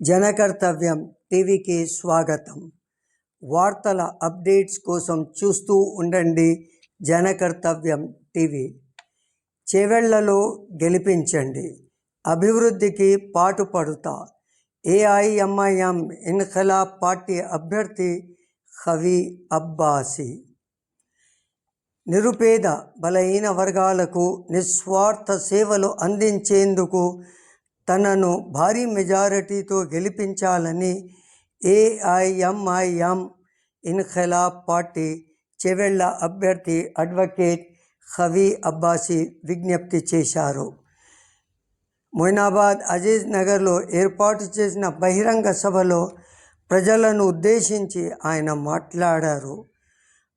జనకర్తవ్యం టీవీకి స్వాగతం. వార్తల అప్డేట్స్ కోసం చూస్తూ ఉండండి జనకర్తవ్యం టీవీ. చెవెళ్ళలో గెలిపించండి. అభివృద్ధికి పాటుపడుతా. ఏఐఎంఐఎం ఇన్ఖలాబ్ పార్టీ అభ్యర్థి ఖవీ అబ్బాసి. నిరుపేద బలహీన వర్గాలకు నిస్వార్థ సేవలు అందించేందుకు తనను భారీ మెజారిటీతో గెలిపించాలని ఏఐఎంఐఎం ఇన్ఖలాబ్ పార్టీ చెవెళ్ళ అభ్యర్థి అడ్వకేట్ ఖవీ అబ్బాసి విజ్ఞప్తి చేశారు. మొయినాబాద్ అజీజ్ నగర్లో ఏర్పాటు చేసిన బహిరంగ సభలో ప్రజలను ఉద్దేశించి ఆయన మాట్లాడారు.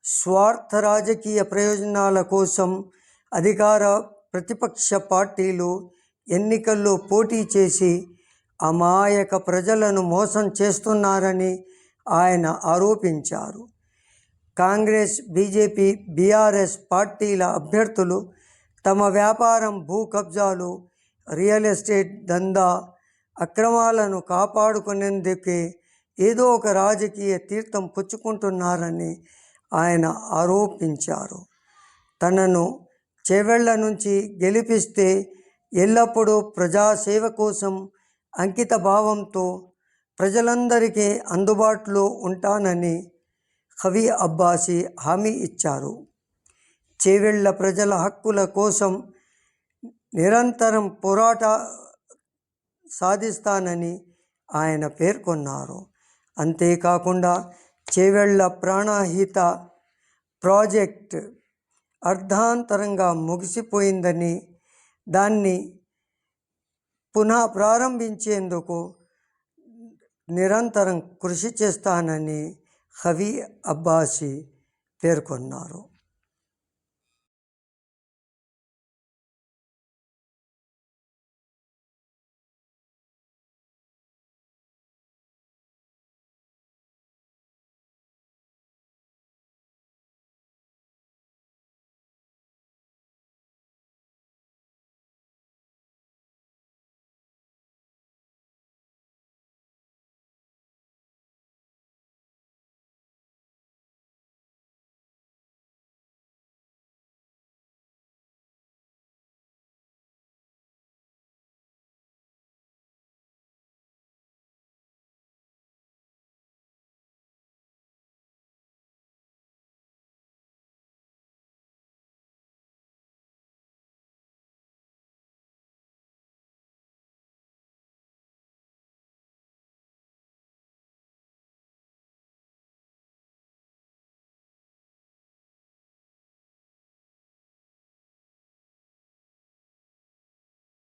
స్వార్థ రాజకీయ ప్రయోజనాల కోసం అధికార ప్రతిపక్ష పార్టీలు ఎన్నికల్లో పోటీ చేసి అమాయక ప్రజలను మోసం చేస్తున్నారని ఆయన ఆరోపించారు. కాంగ్రెస్ బీజేపీ బీఆర్ఎస్ పార్టీల అభ్యర్థులు తమ వ్యాపారం భూ కబ్జాలు రియల్ ఎస్టేట్ దందా అక్రమాలను కాపాడుకునేందుకే ఏదో ఒక రాజకీయ తీర్థం పుచ్చుకుంటున్నారని ఆయన ఆరోపించారు. తనను చెవెళ్ళ నుంచి గెలిపిస్తే ఎల్లప్పుడూ ప్రజాసేవ కోసం అంకిత భావంతో ప్రజలందరికీ అందుబాటులో ఉంటానని కవి అబ్బాసి హామీ ఇచ్చారు. చేవెళ్ళ ప్రజల హక్కుల కోసం నిరంతరం పోరాట సాధిస్తానని ఆయన పేర్కొన్నారు. అంతేకాకుండా చేవెళ్ళ ప్రాణహిత ప్రాజెక్ట్ అర్ధాంతరంగా ముగిసిపోయిందని దాన్ని పునః ప్రారంభించేందుకు నిరంతరం కృషి చేస్తానని హవీ అబ్బాసి పేర్కొన్నారు.